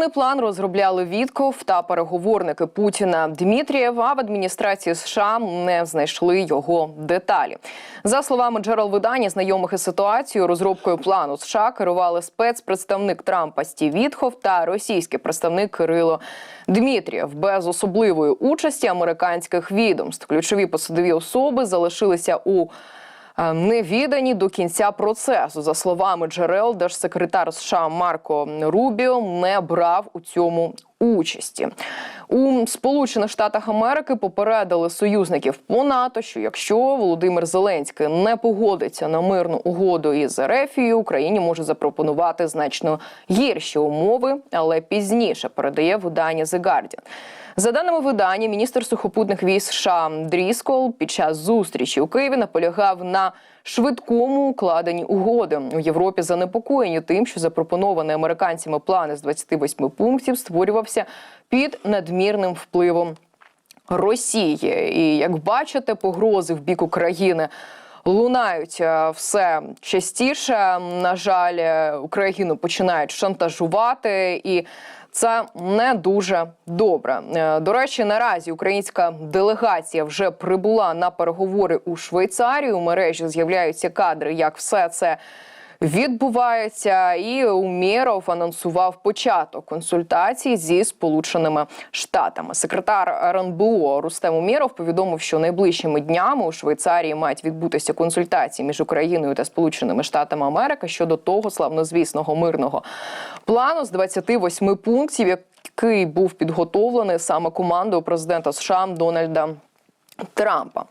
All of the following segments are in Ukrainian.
Мирний план розробляли Вітков та переговорники Путіна Дмитрієв. А в адміністрації США не знайшли його деталі. За словами джерел видання, знайомих із ситуацією, розробкою плану США керували спецпредставник Трампа Стів Вітхов та російський представник Кирило Дмитрієв. Без особливої участі американських відомств. Ключові посадові особи залишилися у е, невідані до кінця процесу. За словами джерел, держсекретар США Марко Рубіо не брав у цьому участі. У Сполучених Штатах Америки попередили союзників по НАТО, що якщо Володимир Зеленський не погодиться на мирну угоду із Ерефією, Україні може запропонувати значно гірші умови, але пізніше передає видання The Guardian. За даними видання, міністр сухопутних військ США Дріскол під час зустрічі у Києві наполягав на швидкому укладенні угоди у Європі. Занепокоєні тим, що запропонований американцями план із 28 пунктів створювався під надмірним впливом Росії. І як бачите, погрози в бік України. Лунають е, все частіше. На жаль, е, Україну починають шантажувати, і це не дуже добре. Е, До речі, наразі українська делегація вже прибула на переговори у Швейцарію. У мережі з'являються кадри, як все це відбувається, і Умєров анонсував початок консультацій зі сполученими штатами. Секретар РНБО Рустем Умєров повідомив, що найближчими днями у Швейцарії мають відбутися консультації між Україною та Сполученими Штатами Америки щодо того славнозвісного мирного плану з 28 пунктів, який був підготовлений саме командою президента США Дональда. Трампа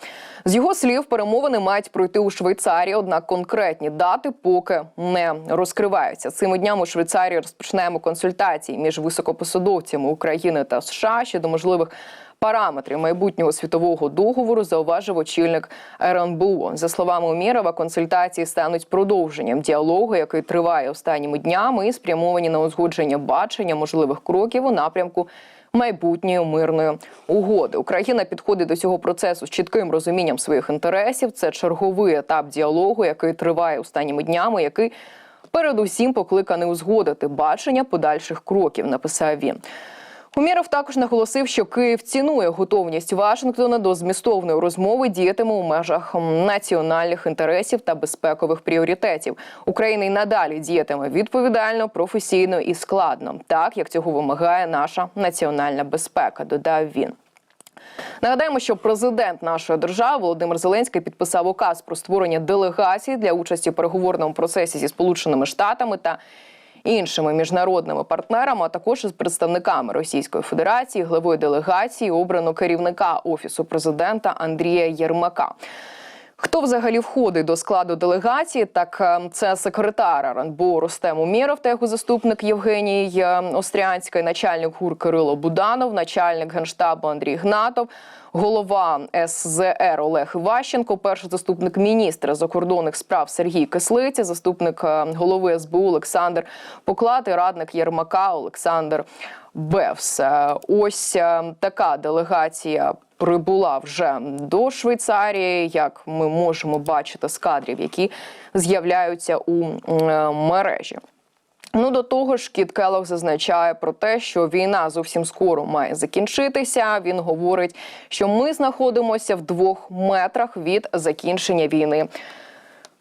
з його слів, перемовини мають пройти у Швейцарії, однак конкретні дати поки не розкриваються. Цими днями у Швейцарії розпочнемо консультації між високопосадовцями України та США щодо можливих параметрів майбутнього світового договору. Зауважив очільник РНБО. За словами Умірова, консультації стануть продовженням діалогу, який триває останніми днями, і спрямовані на узгодження бачення можливих кроків у напрямку майбутньої мирної угоди. Україна підходить до цього процесу з чітким розумінням своїх інтересів. Це черговий етап діалогу, який триває останніми днями, який передусім покликаний узгодити бачення подальших кроків. Написав він. Уміров також наголосив, що Київ цінує готовність Вашингтона до змістовної розмови діятиме у межах національних інтересів та безпекових пріоритетів. Україна й надалі діятиме відповідально, професійно і складно, так як цього вимагає наша національна безпека. Додав він. Нагадаємо, що президент нашої держави Володимир Зеленський підписав указ про створення делегації для участі в переговорному процесі зі Сполученими Штатами та іншими міжнародними партнерами, а також із представниками Російської Федерації, главою делегації обрано керівника офісу президента Андрія Єрмака. Хто взагалі входить до складу делегації? Так е, це секретар РНБО Рустем Умєров та його заступник Євгеній е, Острянський, начальник ГУР Кирило Буданов, начальник генштабу Андрій Гнатов, голова СЗР Олег Іващенко, перший заступник міністра закордонних справ Сергій Кислиця, заступник е, голови СБУ Олександр Поклад і радник Єрмака Олександр Бевс. Е, Ось така делегація прибула вже до Швейцарії, як ми можемо бачити з кадрів, які з'являються у е, мережі. Ну до того ж, Кіт Келлог зазначає про те, що війна зовсім скоро має закінчитися. Він говорить, що ми знаходимося в двох метрах від закінчення війни.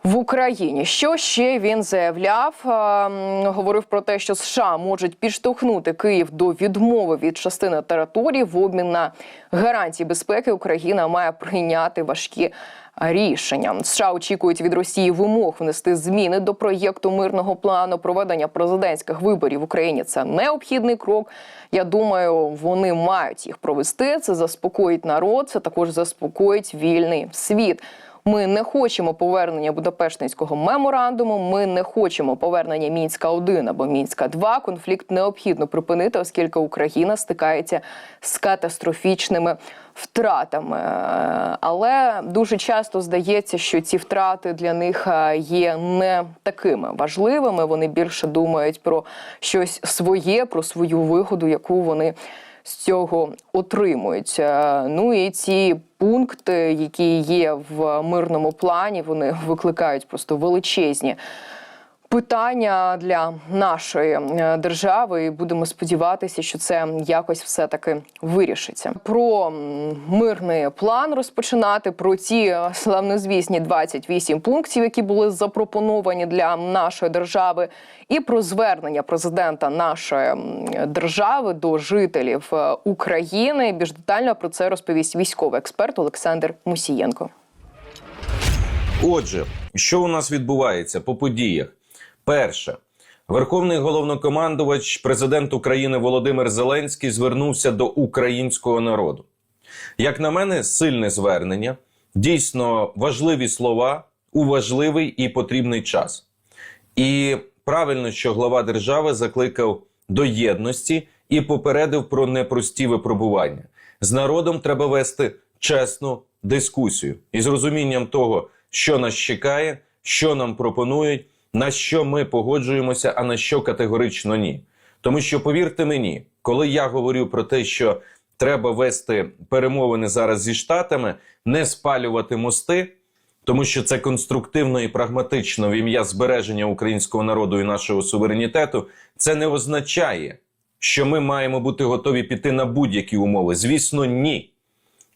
В Україні що ще він заявляв? Ем, Говорив про те, що США можуть підштовхнути Київ до відмови від частини території в обмін на гарантії безпеки. Україна має прийняти важкі рішення. США очікують від Росії вимог внести зміни до проєкту мирного плану проведення президентських виборів в Україні. Це необхідний крок. Я думаю, вони мають їх провести. Це заспокоїть народ. Це також заспокоїть вільний світ. Ми не хочемо повернення Будапештинського меморандуму. Ми не хочемо повернення мінська 1 або мінська 2 Конфлікт необхідно припинити, оскільки Україна стикається з катастрофічними втратами. Е, Але дуже часто здається, що ці втрати для них е, є не такими важливими. Вони більше думають про щось своє, про свою вигоду, яку вони з цього отримують. Ну і ці пункти, які є в мирному плані, вони викликають просто величезні. Питання для нашої е, держави, і будемо сподіватися, що це якось все таки вирішиться. Про мирний план розпочинати про ті е, славнозвісні 28 пунктів, які були запропоновані для нашої держави, і про звернення президента нашої держави до жителів е, України. Більш детально про це розповість військовий експерт Олександр Мусієнко. Отже, що у нас відбувається по подіях? Перше, Верховний головнокомандувач, президент України Володимир Зеленський звернувся до українського народу. Як на мене, сильне звернення, дійсно важливі слова у важливий і потрібний час. І правильно, що глава держави закликав до єдності і попередив про непрості випробування. З народом треба вести чесну дискусію із розумінням того, що нас чекає, що нам пропонують, на що ми погоджуємося, а на що категорично ні. Тому що, повірте мені, коли я говорю про те, що треба вести перемовини зараз зі штатами, не спалювати мости, тому що це конструктивно і прагматично в ім'я збереження українського народу і нашого суверенітету, це не означає, що ми маємо бути готові піти на будь-які умови. Звісно, ні.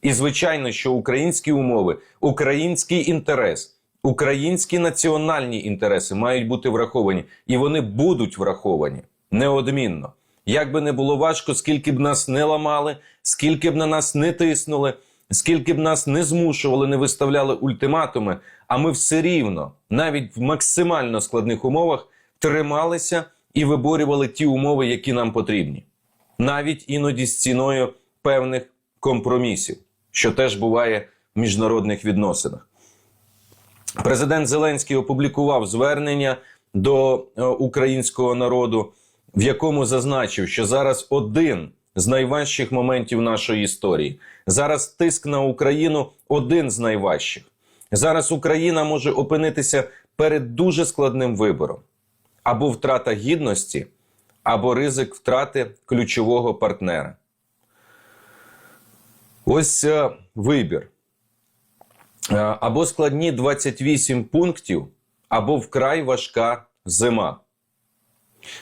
І звичайно, що українські умови, український інтерес, українські національні інтереси мають бути враховані, і вони будуть враховані неодмінно. Як би не було важко, скільки б нас не ламали, скільки б на нас не тиснули, скільки б нас не змушували, не виставляли ультиматуми, а ми все рівно, навіть в максимально складних умовах, трималися і виборювали ті умови, які нам потрібні, навіть іноді з ціною певних компромісів, що теж буває в міжнародних відносинах. Президент Зеленський опублікував звернення до е, українського народу, в якому зазначив, що зараз один з найважчих моментів нашої історії. Зараз тиск на Україну один з найважчих. Зараз Україна може опинитися перед дуже складним вибором: або втрата гідності, або ризик втрати ключового партнера. Ось е, вибір. Е, або складні 28 пунктів, або вкрай важка зима.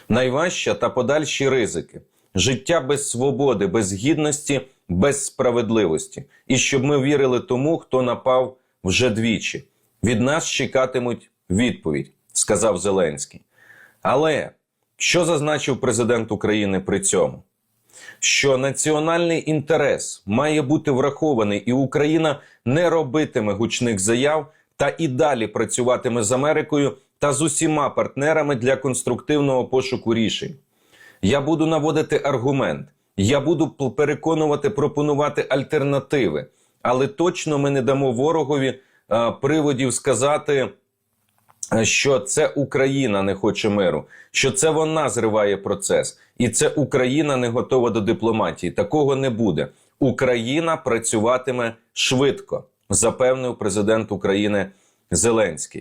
Найважча та подальші ризики. Життя без свободи, без гідності, без справедливості. І щоб ми вірили тому, хто напав вже двічі. Від нас чекатимуть відповідь, сказав Зеленський. Але що зазначив президент України при цьому? Що національний інтерес має бути врахований, і Україна не робитиме гучних заяв та і далі працюватиме з Америкою та з усіма партнерами для конструктивного пошуку рішень. Я буду наводити аргумент, я буду переконувати, пропонувати альтернативи, але точно ми не дамо ворогові е, приводів сказати що це Україна не хоче миру, що це вона зриває процес, і це Україна не готова до дипломатії. Такого не буде. Україна працюватиме швидко, запевнив президент України Зеленський.